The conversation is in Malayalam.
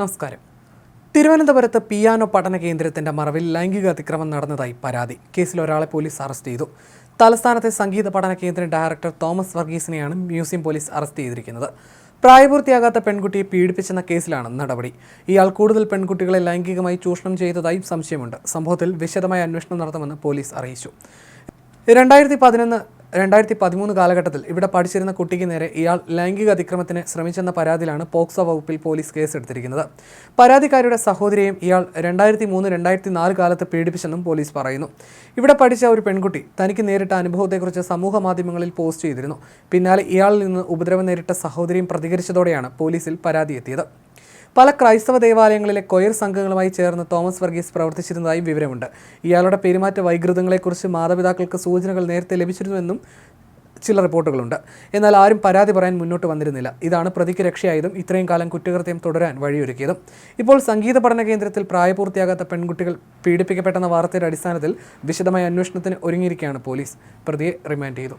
നമസ്കാരം. തിരുവനന്തപുരത്ത് പിയാനോ പഠന കേന്ദ്രത്തിന്റെ മറവിൽ ലൈംഗിക അതിക്രമം നടന്നതായി പരാതി. കേസിൽ ഒരാളെ പോലീസ് അറസ്റ്റ് ചെയ്തു. തലസ്ഥാനത്തെ സംഗീത പഠന കേന്ദ്രം ഡയറക്ടർ തോമസ് വർഗീസിനെയാണ് മ്യൂസിയം പോലീസ് അറസ്റ്റ് ചെയ്തിരിക്കുന്നത്. പ്രായപൂർത്തിയാകാത്ത പെൺകുട്ടിയെ പീഡിപ്പിച്ചെന്ന കേസിലാണ് നടപടി. ഇയാൾ കൂടുതൽ പെൺകുട്ടികളെ ലൈംഗികമായി ചൂഷണം ചെയ്തതായും സംശയമുണ്ട്. സംഭവത്തിൽ വിശദമായ അന്വേഷണം നടത്തുമെന്ന് പോലീസ് അറിയിച്ചു. രണ്ടായിരത്തി പതിനൊന്ന് രണ്ടായിരത്തി പതിമൂന്ന് കാലഘട്ടത്തിൽ ഇവിടെ പഠിച്ചിരുന്ന കുട്ടിക്ക് നേരെ ഇയാൾ ലൈംഗിക അതിക്രമത്തിന് ശ്രമിച്ചെന്ന പരാതിയിലാണ് പോക്സോ വകുപ്പിൽ പോലീസ് കേസെടുത്തിരിക്കുന്നത്. പരാതിക്കാരിയുടെ സഹോദരിയെയും ഇയാൾ രണ്ടായിരത്തി മൂന്ന് രണ്ടായിരത്തി നാല് കാലത്ത് പീഡിപ്പിച്ചെന്നും പോലീസ് പറയുന്നു. ഇവിടെ പഠിച്ച ഒരു പെൺകുട്ടി തനിക്ക് നേരിട്ട അനുഭവത്തെക്കുറിച്ച് സമൂഹ മാധ്യമങ്ങളിൽ പോസ്റ്റ് ചെയ്തിരുന്നു. പിന്നാലെ ഇയാളിൽ നിന്ന് ഉപദ്രവം നേരിട്ട സഹോദരിയും പ്രതികരിച്ചതോടെയാണ് പോലീസിൽ പരാതി എത്തിയത് പല ക്രൈസ്തവ ദേവാലയങ്ങളിലെ കൊയർ സംഘങ്ങളുമായി ചേർന്ന് തോമസ് വർഗീസ് പ്രവർത്തിച്ചിരുന്നതായും വിവരമുണ്ട്. ഇയാളുടെ പെരുമാറ്റ വൈകൃതങ്ങളെക്കുറിച്ച് മാതാപിതാക്കൾക്ക് സൂചനകൾ നേരത്തെ ലഭിച്ചിരുന്നുവെന്നും ചില റിപ്പോർട്ടുകളുണ്ട്. എന്നാൽ ആരും പരാതി പറയാൻ മുന്നോട്ട് വന്നിരുന്നില്ല. ഇതാണ് പ്രതിക്ക് രക്ഷയായതും ഇത്രയും കാലം കുറ്റകൃത്യം തുടരാൻ വഴിയൊരുക്കിയതും. ഇപ്പോൾ സംഗീത പഠന കേന്ദ്രത്തിൽ പ്രായപൂർത്തിയാകാത്ത പെൺകുട്ടികൾ പീഡിപ്പിക്കപ്പെട്ടെന്ന വാർത്തയുടെ അടിസ്ഥാനത്തിൽ വിശദമായ അന്വേഷണത്തിന് ഒരുങ്ങിയിരിക്കുകയാണ് പോലീസ്. പ്രതിയെ റിമാൻഡ് ചെയ്തു.